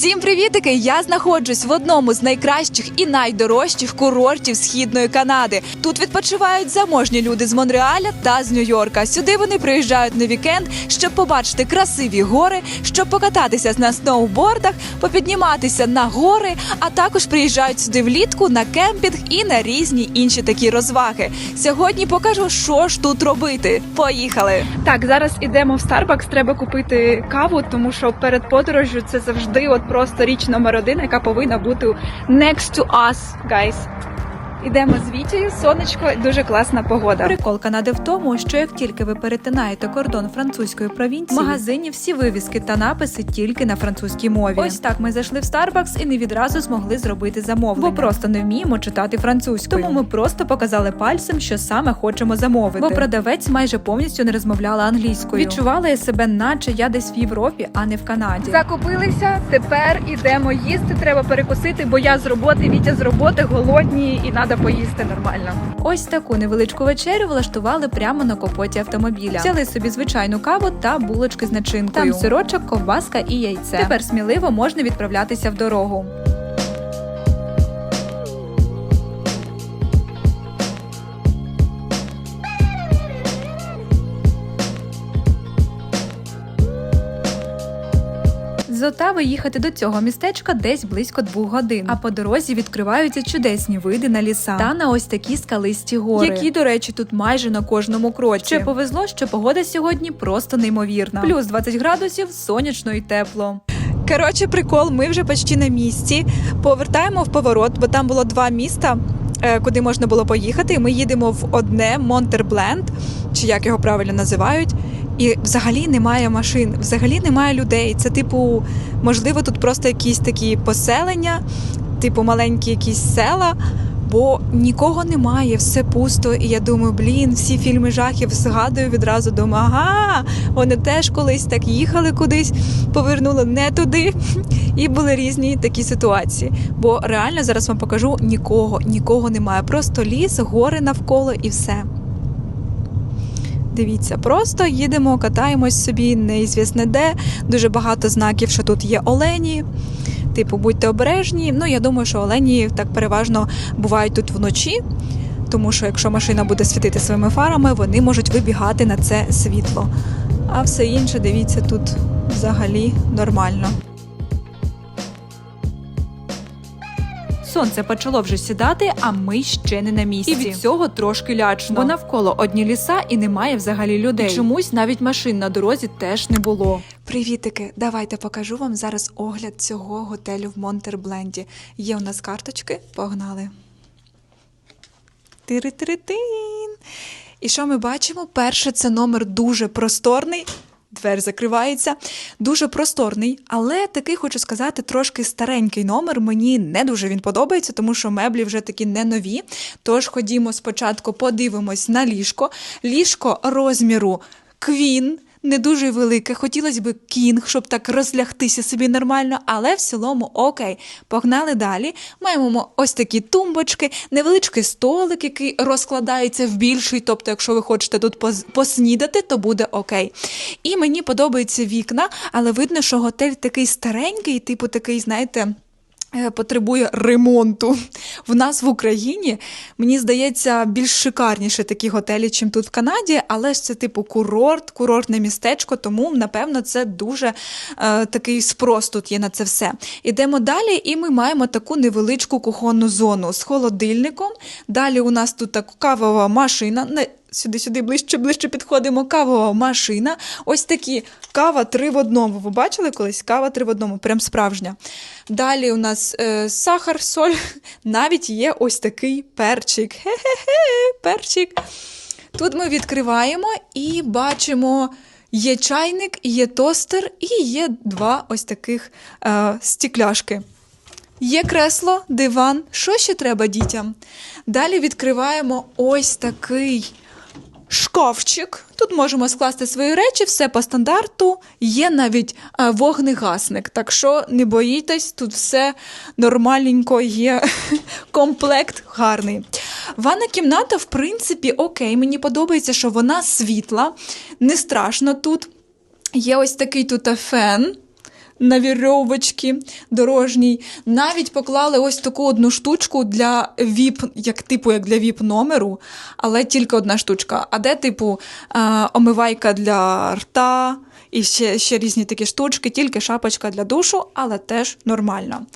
Всім привітики! Я знаходжусь в одному з найкращих і найдорожчих курортів східної Канади. Тут відпочивають заможні люди з Монреаля та з Нью-Йорка. Сюди вони приїжджають на вікенд, щоб побачити красиві гори, щоб покататися на сноубордах, попідніматися на гори, а також приїжджають сюди влітку на кемпінг і на різні інші такі розваги. Сьогодні покажу, що ж тут робити. Поїхали! Так, зараз ідемо в Starbucks, треба купити каву, тому що перед подорожю це завжди от просто річ номер один, яка повинна бути next to us, guys. Ідемо з Вітєю, сонечко, дуже класна погода. Прикол Канади в тому, що як тільки ви перетинаєте кордон французької провінції, в магазині всі вивіски та написи тільки на французькій мові. Ось так ми зайшли в Starbucks і не відразу змогли зробити замовлення, бо просто не вміємо читати французькою. Тому ми просто показали пальцем, що саме хочемо замовити. Бо продавець майже повністю не розмовляла англійською. Відчувала я себе, наче я десь в Європі, а не в Канаді. Закупилися, тепер ідемо їсти. Треба перекусити, бо я з роботи, Вітя з роботи, голодні і треба поїсти нормально. Ось таку невеличку вечерю влаштували прямо на капоті автомобіля. Взяли собі звичайну каву та булочки з начинкою. Там сирочок, ковбаска і яйце. Тепер сміливо можна відправлятися в дорогу. З Отави їхати до цього містечка десь близько двох годин. А по дорозі відкриваються чудесні види на ліса та на ось такі скалисті гори, які, до речі, тут майже на кожному кроці. Ще повезло, що погода сьогодні просто неймовірна. Плюс 20 градусів, сонячно і тепло. Коротше, прикол, ми вже почти на місці. Повертаємо в поворот, бо там було два міста, е, куди можна було поїхати. Ми їдемо в одне Монтербленд, чи як його правильно називають. І взагалі немає машин, взагалі немає людей. Це, типу, можливо, тут просто якісь такі поселення, типу маленькі якісь села, бо нікого немає, все пусто. І я думаю, блін, всі фільми жахів згадую відразу. Думаю, ага, вони теж колись так їхали кудись, повернули не туди. І були різні такі ситуації. Бо реально зараз вам покажу нікого, нікого немає. Просто ліс, гори навколо і все. Дивіться, просто їдемо, катаємось собі, неізвісне де. Дуже багато знаків, що тут є олені. Типу, будьте обережні. Ну, я думаю, що олені так переважно бувають тут вночі, тому що якщо машина буде світити своїми фарами, вони можуть вибігати на це світло. А все інше, дивіться, тут взагалі нормально. Сонце почало вже сідати, а ми ще не на місці. І від цього трошки лячно. Бо навколо одні ліса і немає взагалі людей. І чомусь навіть машин на дорозі теж не було. Привітики, давайте покажу вам зараз огляд цього готелю в Монтербленді. Є у нас карточки, погнали. Тири-тири-тин. І що ми бачимо? Перше, це номер дуже просторний. Двері закривається. Дуже просторний, але такий, хочу сказати, трошки старенький номер. Мені не дуже він подобається, тому що меблі вже такі не нові. Тож ходімо спочатку, подивимось на ліжко. Ліжко розміру квін. Не дуже велике, хотілося б кінг, щоб так розлягтися собі нормально, але в цілому окей. Погнали далі. Маємо ось такі тумбочки, невеличкий столик, який розкладається в більший. Тобто, якщо ви хочете тут поснідати, то буде окей. І мені подобаються вікна, але видно, що готель такий старенький, типу такий, знаєте. Е, Потребує ремонту. В нас в Україні, мені здається, більш шикарніші такі готелі, чим тут в Канаді, але ж це типу курорт, курортне містечко, тому напевно це дуже е, такий спрос тут є на це все. Ідемо далі, і ми маємо таку невеличку кухонну зону з холодильником. Далі у нас тут така кавова машина. Не Сюди, сюди, ближче, ближче підходимо. Кавова машина. Ось такі кава три в одному. Ви бачили колись? Кава три в одному, прям справжня. Далі у нас е, сахар, соль. Навіть є ось такий перчик. Хе-хе-хе, перчик. Тут ми відкриваємо і бачимо. Є чайник, є тостер і є два ось таких е, стікляшки. Є кресло, диван. Що ще треба дітям? Далі відкриваємо ось такий шкафчик. Тут можемо скласти свої речі, все по стандарту. Є навіть е, вогнегасник. Так що не боїтесь, тут все нормальненько є. Комплект гарний. Ванна кімната, в принципі, окей. Мені подобається, що вона світла, не страшно тут. Є ось такий тут фен. На вірьовочки дорожній. Навіть поклали ось таку одну штучку для віп, як типу як для віп номеру, але тільки одна штучка. А де, типу, е, омивайка для рта і ще, ще різні такі штучки, тільки шапочка для душу, але теж нормально.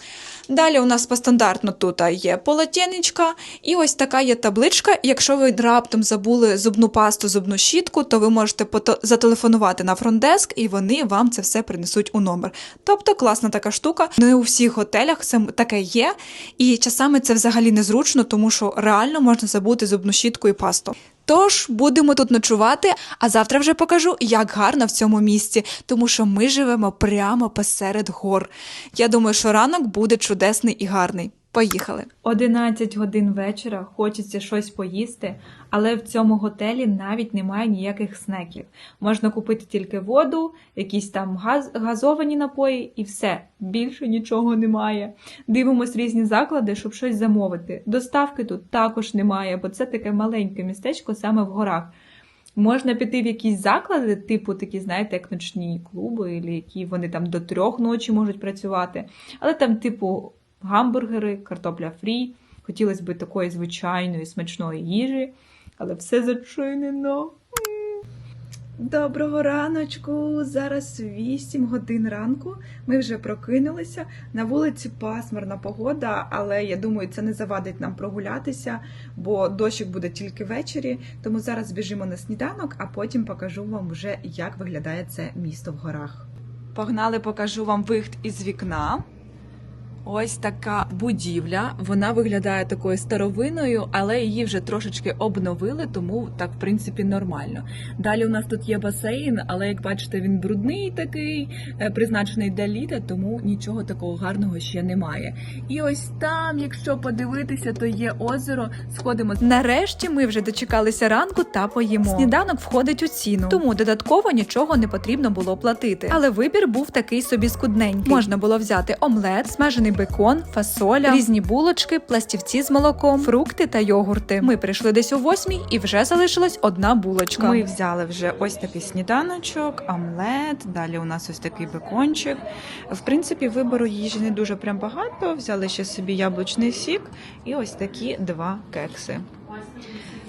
Далі у нас по стандартно тут є полотенечка, і ось така є табличка. Якщо ви раптом забули зубну пасту, зубну щітку, то ви можете зателефонувати на фронтдеск, і вони вам це все принесуть у номер. Тобто класна така штука. Не у всіх готелях це таке є, і часами це взагалі незручно, тому що реально можна забути зубну щітку і пасту. Тож будемо тут ночувати, а завтра вже покажу, як гарно в цьому місці, тому що ми живемо прямо посеред гор. Я думаю, що ранок буде чудесний і гарний. Поїхали. 11 годин вечора, хочеться щось поїсти, але в цьому готелі навіть немає ніяких снеків. Можна купити тільки воду, якісь там газ, газовані напої і все. Більше нічого немає. Дивимось різні заклади, щоб щось замовити. Доставки тут також немає, бо це таке маленьке містечко саме в горах. Можна піти в якісь заклади, типу такі, знаєте, як ночні клуби, або які вони там до трьох ночі можуть працювати. Але там, типу, гамбургери, картопля фрі. Хотілося б такої звичайної смачної їжі, але все зачинено. Доброго раночку! Зараз 8 годин ранку. Ми вже прокинулися. На вулиці пасмурна погода, але я думаю, це не завадить нам прогулятися, бо дощик буде тільки ввечері. Тому зараз біжимо на сніданок, а потім покажу вам вже, як виглядає це місто в горах. Погнали, покажу вам вихід із вікна. Ось така будівля. Вона виглядає такою старовинною, але її вже трошечки обновили, тому так, в принципі, нормально. Далі у нас тут є басейн, але як бачите, він брудний такий, е, призначений для літа, тому нічого такого гарного ще немає. І ось там, якщо подивитися, то є озеро. Сходимо. Нарешті ми вже дочекалися ранку та поїмо. Сніданок входить у ціну, тому додатково нічого не потрібно було платити. Але вибір був такий собі скудненький. Можна було взяти омлет, смажений бекон, фасоля, різні булочки, пластівці з молоком, фрукти та йогурти. Ми прийшли десь о восьмій і вже залишилась одна булочка. Ми взяли вже ось такий сніданочок, омлет. Далі у нас ось такий бекончик. В принципі, вибору їжі не дуже прям багато. Взяли ще собі яблучний сік і ось такі два кекси.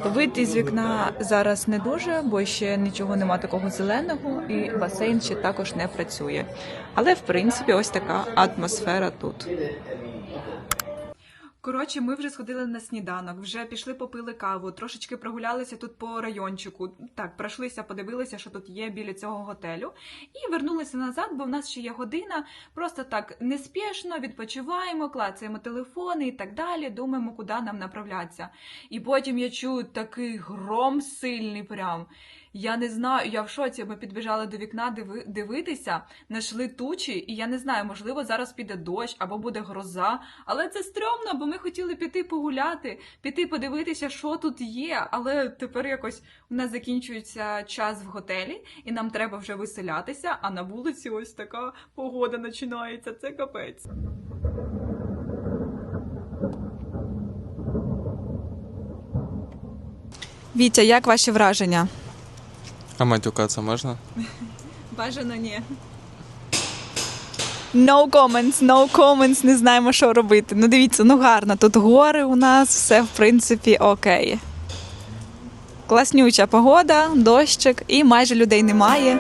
Вид із вікна зараз не дуже, бо ще нічого нема такого зеленого, і басейн ще також не працює. Але в принципі, ось така атмосфера тут. Коротше, ми вже сходили на сніданок, вже пішли попили каву, трошечки прогулялися тут по райончику. Так, пройшлися, подивилися, що тут є біля цього готелю, і вернулися назад, бо в нас ще є година. Просто так неспішно відпочиваємо, клацаємо телефони і так далі. Думаємо, куди нам направлятися. І потім я чую такий гром сильний прям. Я не знаю, я в шоці. Ми підбіжали до вікна диви, дивитися, знайшли тучі, і я не знаю, можливо, зараз піде дощ або буде гроза. Але це стрьомно, бо ми хотіли піти погуляти, піти подивитися, що тут є. Але тепер якось у нас закінчується час в готелі, і нам треба вже виселятися. А на вулиці ось така погода починається. Це капець. Вітя, як ваші враження? А матюкаться можна? Бажано ні. No comments, no comments, не знаємо, що робити. Ну дивіться, ну гарно. Тут гори у нас, все в принципі окей. Класнюча погода, дощик і майже людей немає.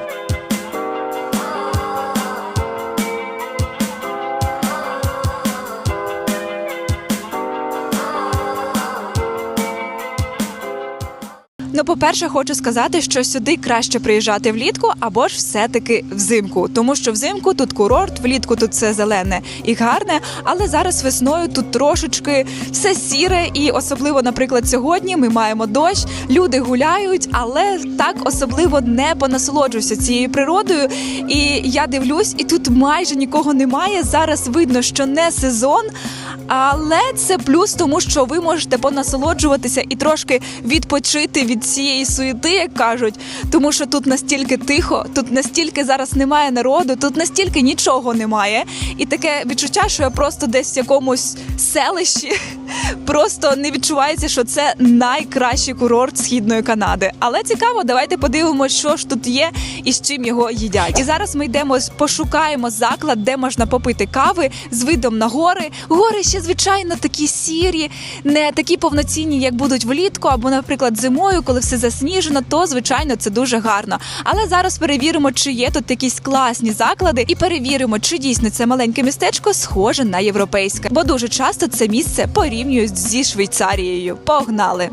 По-перше, хочу сказати, що сюди краще приїжджати влітку або ж все-таки взимку. Тому що взимку тут курорт, влітку тут все зелене і гарне. Але зараз весною тут трошечки все сіре, і особливо, наприклад, сьогодні ми маємо дощ, люди гуляють, але так особливо не понасолоджуюся цією природою. І я дивлюсь, і тут майже нікого немає. Зараз видно, що не сезон. Але це плюс, тому що ви можете понасолоджуватися і трошки відпочити від цієї суєти, як кажуть. Тому що тут настільки тихо, тут настільки зараз немає народу, тут настільки нічого немає. І таке відчуття, що я просто десь в якомусь селищі просто не відчувається, що це найкращий курорт східної Канади. Але цікаво, давайте подивимося, що ж тут є і з чим його їдять. І зараз ми йдемо пошукаємо заклад, де можна попити кави з видом на гори. Гори ще звичайно такі сірі, не такі повноцінні, як будуть влітку, або, наприклад, зимою, коли все засніжено, то звичайно це дуже гарно. Але зараз перевіримо, чи є тут якісь класні заклади, і перевіримо, чи дійсно це маленьке містечко схоже на європейське. Бо дуже часто це місце порівнюють зі Швейцарією. Погнали!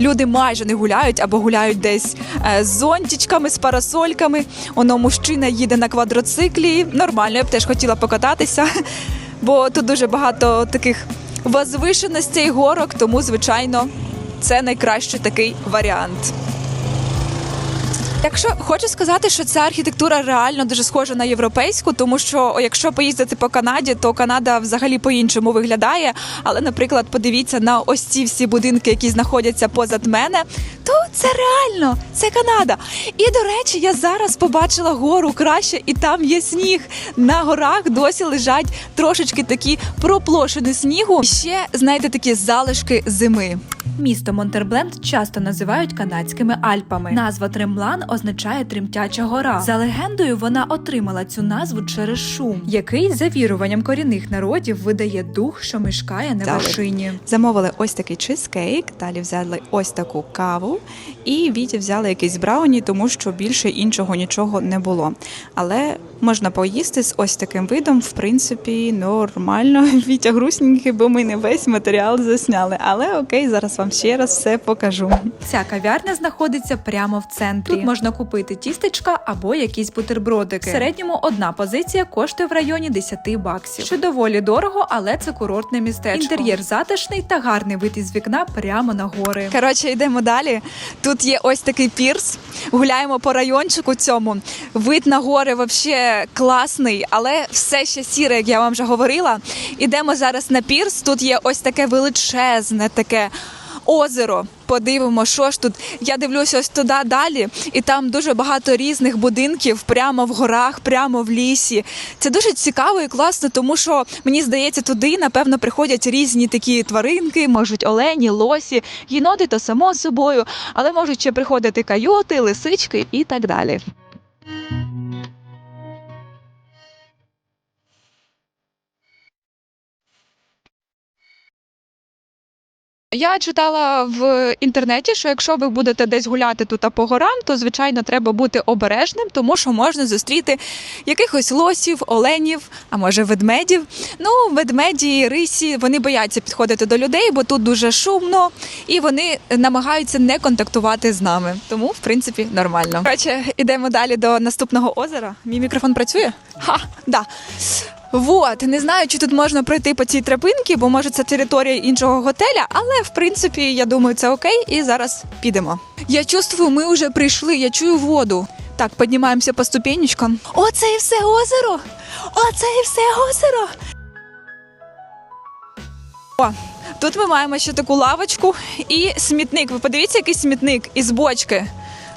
Люди майже не гуляють або гуляють десь е, з зонтичками, з парасольками. Оно мужчина їде на квадроциклі. Нормально, я б теж хотіла покататися, бо тут дуже багато таких возвишеностей, горок, тому звичайно це найкращий такий варіант. Якщо хочу сказати, що ця архітектура реально дуже схожа на європейську, тому що якщо поїздити по Канаді, то Канада взагалі по-іншому виглядає. Але, наприклад, подивіться на ось ці всі будинки, які знаходяться позад мене, то це реально це Канада. І до речі, я зараз побачила гору краще, і там є сніг. На горах досі лежать трошечки такі проплошини снігу. І ще знаєте такі залишки зими. Місто Монтербленд часто називають канадськими Альпами. Назва Тремлан означає тремтяча гора. За легендою, вона отримала цю назву через шум, який за віруванням корінних народів видає дух, що мешкає на Так. вершині. Замовили ось такий чизкейк, далі взяли ось таку каву, і Вітя взяли якийсь брауні, тому що більше іншого нічого не було. Але можна поїсти з ось таким видом, в принципі, нормально. Вітя грустненький, бо ми не весь матеріал засняли. Але окей, зараз вам ще раз все покажу. Ця кав'ярня знаходиться прямо в центрі. Тут можна купити тістечка або якісь бутербродики. В середньому одна позиція коштує в районі 10 баксів, що доволі дорого, але це курортне містечко. Інтер'єр затишний та гарний вид із вікна прямо на гори. Коротше, йдемо далі. Тут є ось такий пірс. Гуляємо по райончику цьому. Вид на гори взагалі класний, але все ще сіре, як я вам вже говорила. Ідемо зараз на пірс. Тут є ось таке величезне таке. Озеро, подивимо, що ж тут. Я дивлюся ось туди далі, і там дуже багато різних будинків прямо в горах, прямо в лісі. Це дуже цікаво і класно, тому що мені здається, туди напевно приходять різні такі тваринки, можуть олені, лосі, єноти то само собою, але можуть ще приходити койоти, лисички і так далі. Я читала в інтернеті, що якщо ви будете десь гуляти тут по горам, то звичайно треба бути обережним, тому що можна зустріти якихось лосів, оленів, а може ведмедів. Ну, ведмеді, рисі, вони бояться підходити до людей, бо тут дуже шумно, і вони намагаються не контактувати з нами. Тому, в принципі, нормально. Коротше, ідемо далі до наступного озера. Мій мікрофон працює? Ха, да. Вот, не знаю, чи тут можна пройти по цій тропинці, бо може це територія іншого готеля, але в принципі я думаю, це окей. І зараз підемо. Я чувствую, ми вже прийшли, я чую воду. Так, піднімаємося по ступенечкам. Оце і все озеро! Оце і все озеро. О, тут ми маємо ще таку лавочку і смітник. Ви подивіться, який смітник із бочки.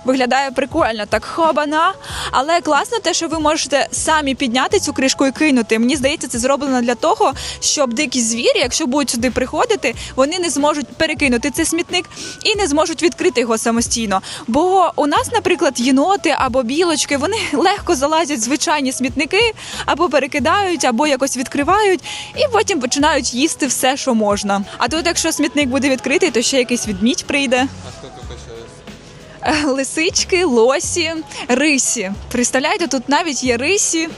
Виглядає прикольно, так хобана. Але класно те, що ви можете самі підняти цю кришку і кинути. Мені здається, це зроблено для того, щоб дикі звірі, якщо будуть сюди приходити, вони не зможуть перекинути цей смітник і не зможуть відкрити його самостійно. Бо у нас, наприклад, єноти або білочки, вони легко залазять в звичайні смітники, або перекидають, або якось відкривають, і потім починають їсти все, що можна. А тут, якщо смітник буде відкритий, то ще якийсь відмідь прийде. А лисички, лосі, рисі. Представляєте, тут навіть є рисі.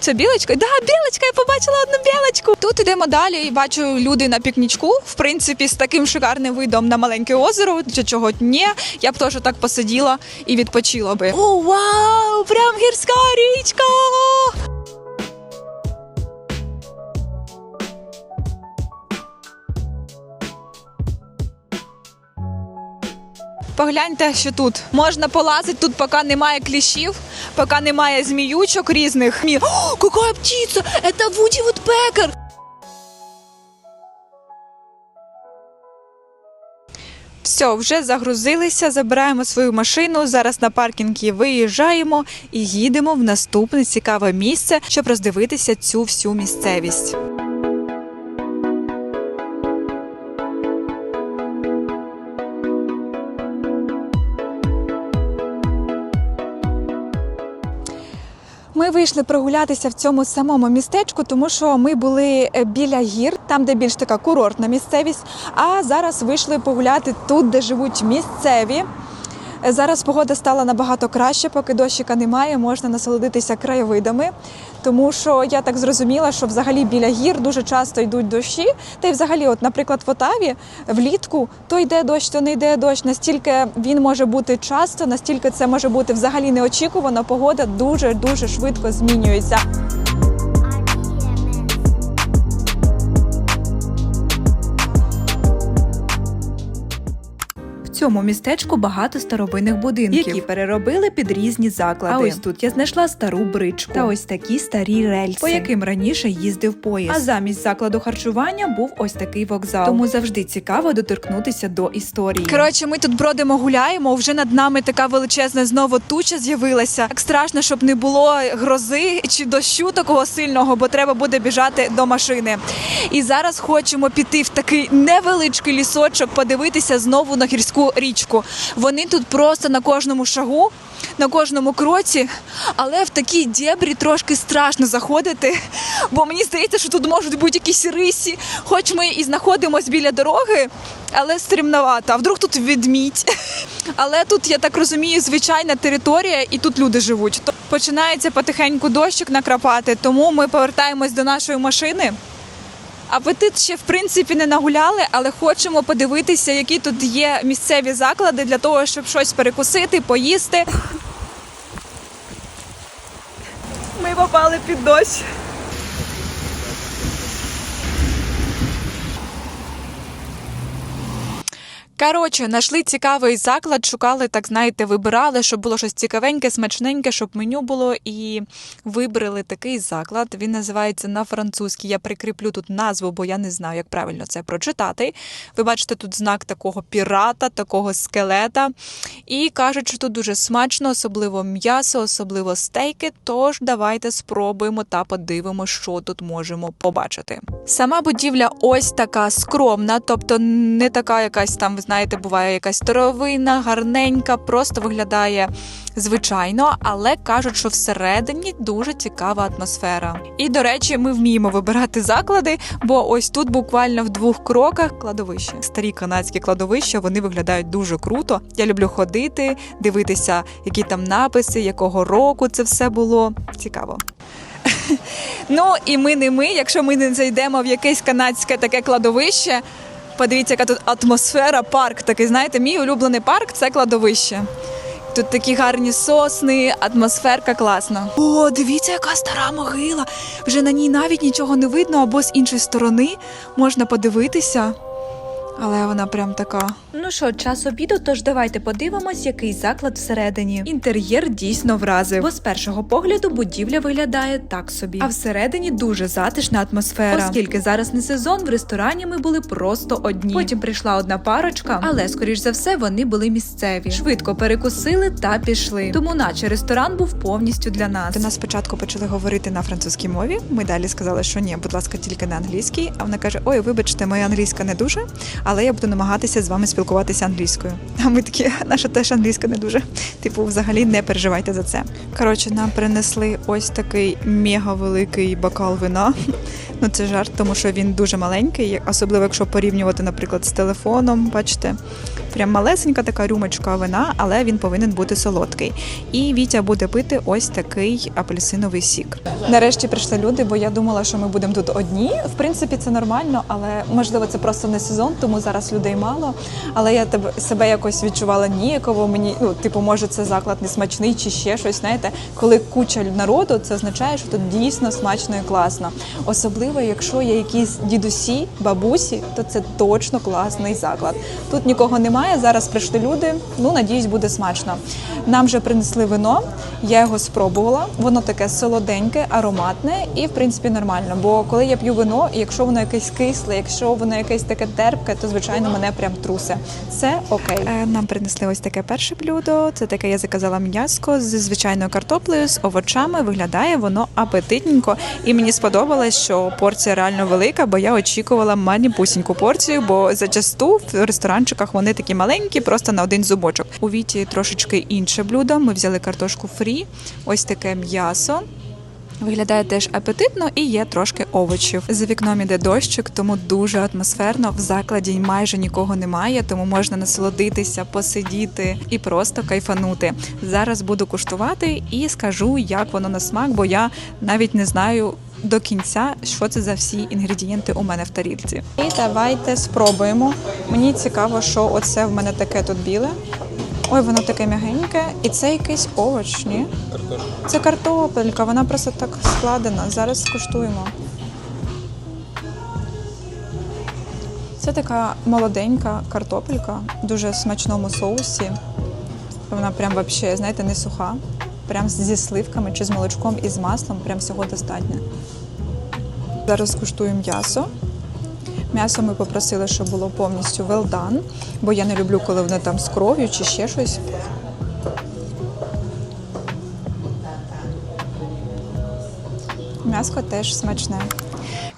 Це білочка? Да, білочка, я побачила одну білочку. Тут ідемо далі і бачу люди на пікнічку. В принципі, з таким шикарним видом на маленьке озеро. Чи чого ні, я б теж так посиділа і відпочила би. О, вау! Прям гірська річка! Гляньте, що тут можна полазити. Тут поки немає кліщів, поки немає зміючок різних. Мі... О, Какая птиця! Це Вуді Вудпекер! Все, вже загрузилися, забираємо свою машину. Зараз на паркінг виїжджаємо і їдемо в наступне цікаве місце, щоб роздивитися цю всю місцевість. Ми вийшли прогулятися в цьому самому містечку, тому що ми були е, біля гір, там де більш така курортна місцевість. А зараз вийшли погуляти тут, де живуть місцеві. Е, Зараз погода стала набагато краще, поки дощика немає, можна насолодитися краєвидами. Тому що я так зрозуміла, що взагалі біля гір дуже часто йдуть дощі. Та й взагалі, от, наприклад, в Отаві влітку то йде дощ, то не йде дощ. Настільки він може бути часто, настільки це може бути взагалі неочікувано. Погода дуже дуже швидко змінюється. Цьому містечку багато старовинних будинків, які переробили під різні заклади. А ось тут я знайшла стару бричку та ось такі старі рельси, по яким раніше їздив поїзд. А замість закладу харчування був ось такий вокзал. Тому завжди цікаво доторкнутися до історії. Коротше, ми тут бродимо, гуляємо. Вже над нами така величезна знову туча з'явилася. Так страшно, щоб не було грози чи дощу такого сильного, бо треба буде біжати до машини. І зараз хочемо піти в такий невеличкий лісочок, подивитися знову на гірську річку. Вони тут просто на кожному шагу. На кожному кроці, але в такі дєбрі трошки страшно заходити, бо мені здається, що тут можуть бути якісь рисі. Хоч ми і знаходимося біля дороги, але стрімновато. А вдруг тут відмідь. Але тут, я так розумію, звичайна територія, і тут люди живуть. Починається потихеньку дощик накрапати, тому ми повертаємось до нашої машини. Апетит ще в принципі не нагуляли, але хочемо подивитися, які тут є місцеві заклади для того, щоб щось перекусити, поїсти. Ми попали під дощ. Коротше, знайшли цікавий заклад, шукали, так знаєте, вибирали, щоб було щось цікавеньке, смачненьке, щоб меню було. І вибрали такий заклад. Він називається на французькій. Я прикріплю тут назву, бо я не знаю, як правильно це прочитати. Ви бачите тут знак такого пірата, такого скелета. І кажуть, що тут дуже смачно, особливо м'ясо, особливо стейки. Тож давайте спробуємо та подивимося, що тут можемо побачити. Сама будівля ось така скромна, тобто не така якась там, ви знаєте, буває якась старовина, гарненька, просто виглядає звичайно, але кажуть, що всередині дуже цікава атмосфера. І до речі, ми вміємо вибирати заклади, бо ось тут буквально в двох кроках кладовище. Старі канадські кладовища вони виглядають дуже круто. Я люблю ходити, дивитися, які там написи, якого року це все було. Цікаво. Ну і ми не ми, якщо ми не зайдемо в якесь канадське таке кладовище. Подивіться, яка тут атмосфера, парк такий. Знаєте, мій улюблений парк це кладовище. Тут такі гарні сосни, атмосферка класна. О, дивіться, яка стара могила. Вже на ній навіть нічого не видно, або з іншої сторони можна подивитися. Але вона прям така. Ну що, час обіду, тож давайте подивимось, який заклад всередині. Інтер'єр дійсно вразив, бо з першого погляду будівля виглядає так собі. А всередині дуже затишна атмосфера. Оскільки зараз не сезон, в ресторані ми були просто одні. Потім прийшла одна парочка, але скоріш за все вони були місцеві. Швидко перекусили та пішли. Тому, наче ресторан був повністю для нас. До нас спочатку почали говорити на французькій мові. Ми далі сказали, що ні, будь ласка, тільки на англійській. А вона каже: Ой, вибачте, моя англійська не дуже, але я буду намагатися з вами спілкуватися англійською. А ми такі, наша теж англійська не дуже. Типу, взагалі не переживайте за це. Коротше, нам принесли ось такий мега великий бокал вина. Ну це жарт, тому що він дуже маленький, особливо якщо порівнювати, наприклад, з телефоном. Бачите, прям малесенька така рюмочка вина, але він повинен бути солодкий. І Вітя буде пити ось такий апельсиновий сік. Нарешті прийшли люди, бо я думала, що ми будемо тут одні. В принципі, це нормально, але можливо це просто не сезон, тому зараз людей мало. Але я себе якось відчувала ніяково. Мені ну, типу, може, це заклад не смачний чи ще щось. Знаєте, коли куча народу, це означає, що тут дійсно смачно і класно. Особливо, якщо є якісь дідусі, бабусі, то це точно класний заклад. Тут нікого немає. Немає. Зараз прийшли люди. Ну, надіюсь, буде смачно. Нам вже принесли вино. Я його спробувала. Воно таке солоденьке, ароматне і в принципі нормально. Бо коли я п'ю вино, якщо воно якесь кисле, якщо воно якесь таке терпке, то звичайно мене прям трусе. Це окей. Е, нам принесли ось таке перше блюдо. Це таке я заказала м'яско з звичайною картоплею, з овочами. Виглядає воно апетитненько. І мені сподобалось, що порція реально велика, бо я очікувала маніпусіньку порцію, бо зачасту в ресторанчиках вони такі маленькі, просто на один зубочок. У віті трошечки інше блюдо. Ми взяли картошку фрі, ось таке м'ясо. Виглядає теж апетитно і є трошки овочів. За вікном іде дощик, тому дуже атмосферно. В закладі майже нікого немає, тому можна насолодитися, посидіти і просто кайфанути. Зараз буду куштувати і скажу, як воно на смак, бо я навіть не знаю. До кінця, що це за всі інгредієнти у мене в тарілці. І давайте спробуємо. Мені цікаво, що оце в мене таке тут біле. Ой, воно таке м'ягеньке, і це якийсь овоч, ні? Це картопелька, вона просто так складена. Зараз скуштуємо. Це така молоденька картопелька, дуже смачному соусі. Вона прям вообще, знаєте, не суха. Прям зі сливками чи з молочком і з маслом, прям всього достатньо. Зараз скуштую м'ясо. М'ясо ми попросили, щоб було повністю well done, бо я не люблю, коли воно там з кров'ю чи ще щось. М'ясо теж смачне.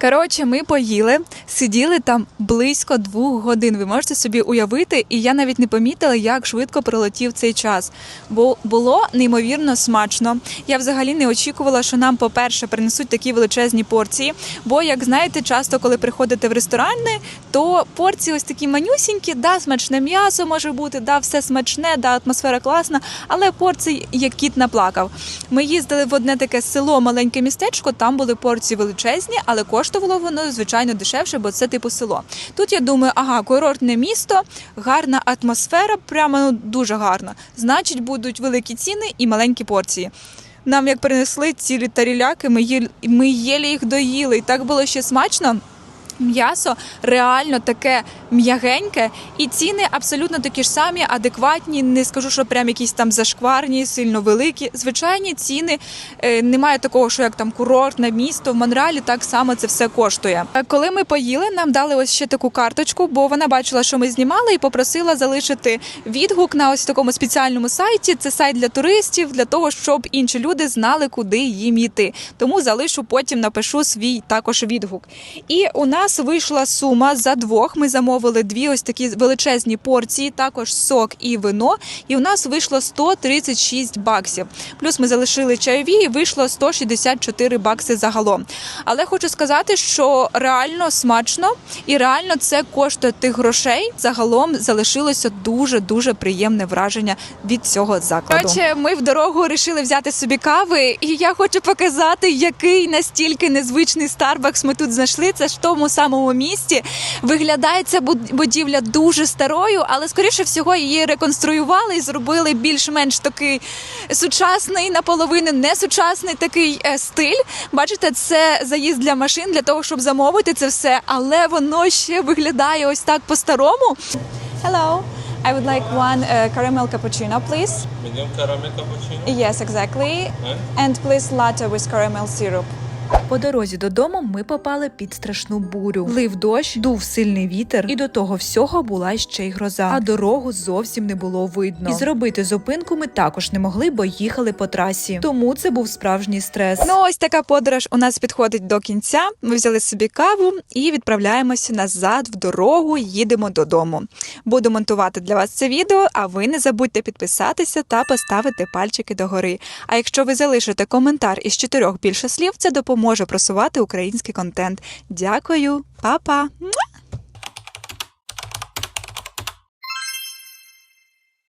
Коротше, ми поїли, сиділи там близько двох годин. Ви можете собі уявити, і я навіть не помітила, як швидко пролетів цей час. Бо було неймовірно смачно. Я взагалі не очікувала, що нам, по-перше, принесуть такі величезні порції. Бо, як знаєте, часто, коли приходите в ресторани, то порції ось такі манюсінькі, да, смачне м'ясо може бути, да, все смачне, да, атмосфера класна, але порції як кіт наплакав. Ми їздили в одне таке село, маленьке містечко, там були порції величезні, але коштувало воно звичайно дешевше, бо це типу село. Тут я думаю, ага, курортне місто, гарна атмосфера, прямо ну дуже гарна. Значить, будуть великі ціни і маленькі порції. Нам як принесли цілі таріляки, ми єлі їх доїли, і так було ще смачно. М'ясо реально таке м'ягеньке, і ціни абсолютно такі ж самі, адекватні. Не скажу, що прям якісь там зашкварні, сильно великі. Звичайні ціни е, немає такого, що як там курортне місто в Монреалі, так само це все коштує. Е, Коли ми поїли, нам дали ось ще таку карточку, бо вона бачила, що ми знімали, і попросила залишити відгук на ось такому спеціальному сайті. Це сайт для туристів, для того, щоб інші люди знали, куди їм йти. Тому залишу потім напишу свій також відгук. І у нас вийшла сума за двох. Ми замовили дві ось такі величезні порції, також сок і вино. І у нас вийшло 136 баксів. Плюс ми залишили чайові і вийшло 164 бакси загалом. Але хочу сказати, що реально смачно і реально це коштує тих грошей. Загалом залишилося дуже дуже приємне враження від цього закладу. Короче, ми в дорогу вирішили взяти собі кави, і я хочу показати, який настільки незвичний Starbucks ми тут знайшли. Це ж тому самому місті. Виглядає ця буд- будівля дуже старою, але скоріше всього її реконструювали і зробили більш-менш такий сучасний, наполовину не сучасний такий е, стиль. Бачите, це заїзд для машин для того, щоб замовити це все, але воно ще виглядає ось так по-старому. Hello. I would like one uh, caramel cappuccino, please. Medium caramel cappuccino. Yes, exactly. And please latte with caramel syrup. По дорозі додому ми попали під страшну бурю. Лив дощ, дув сильний вітер, і до того всього була ще й гроза. А дорогу зовсім не було видно. І зробити зупинку ми також не могли, бо їхали по трасі. Тому це був справжній стрес. Ну, ось така подорож у нас підходить до кінця. Ми взяли собі каву і відправляємося назад в дорогу. Їдемо додому. Буду монтувати для вас це відео. А ви не забудьте підписатися та поставити пальчики догори. А якщо ви залишите коментар із чотирьох більше слів, це допоможе просувати український контент. Дякую, Па-па!